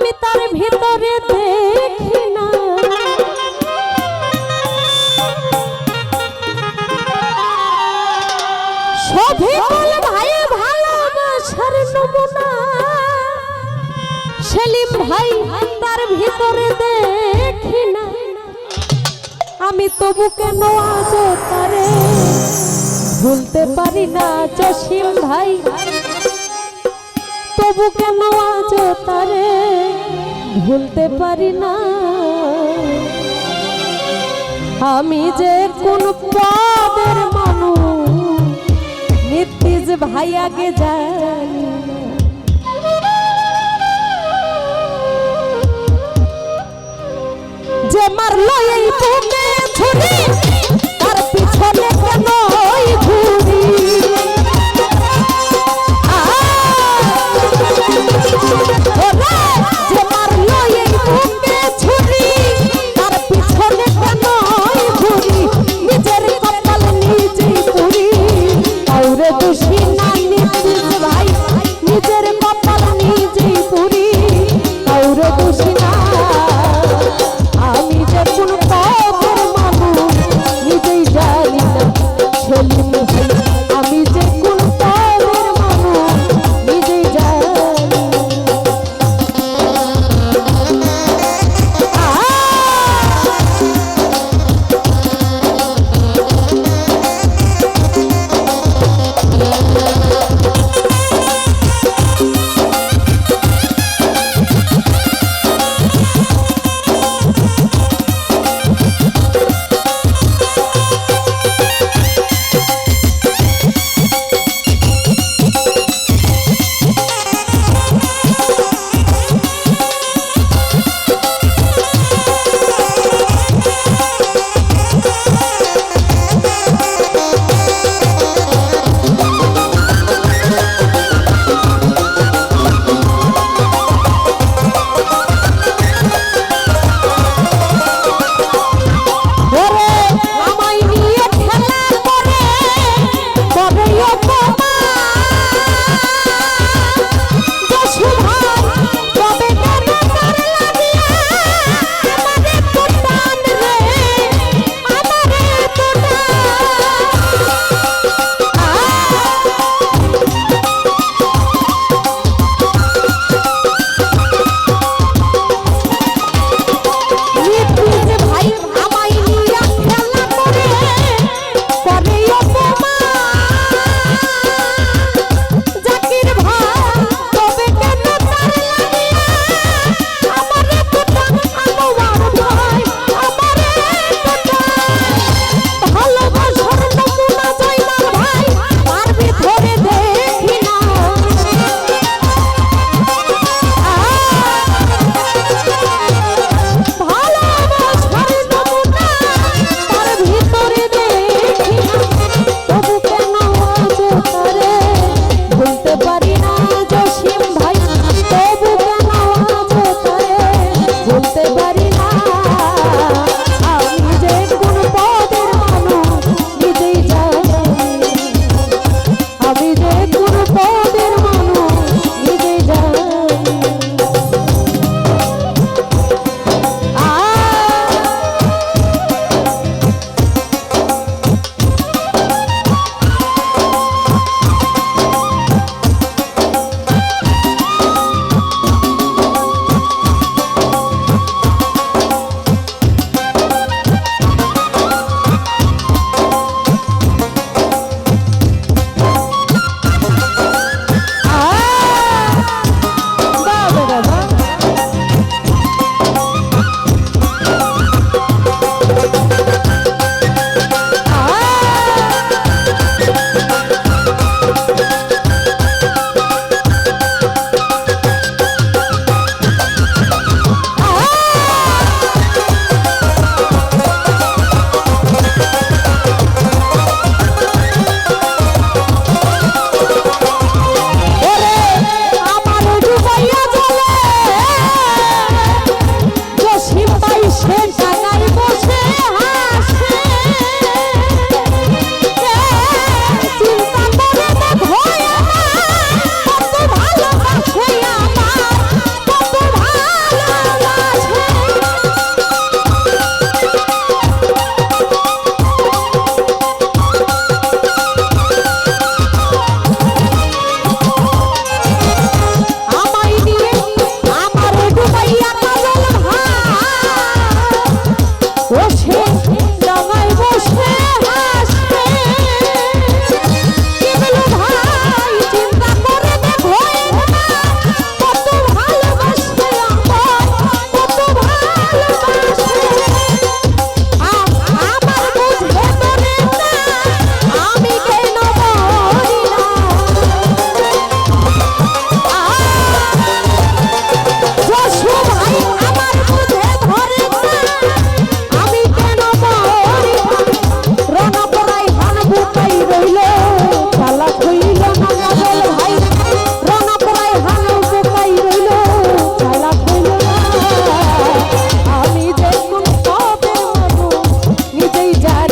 আমি তার ভিতরে দেখি না। বলে, ভাই, ভালোবাসার নমুনা। সেলিম ভাই, তার ভিতরে দেখি না। আমি তবু কেন আজ তারে ভুলতে পারি না, জসিম ভাই? তবু কেন আজ তারে ভুলতে পারি না? আমি যে কোন পদের মানুষ নিত্যিজ ভাই আগে জানি যে মারলো এই বুকে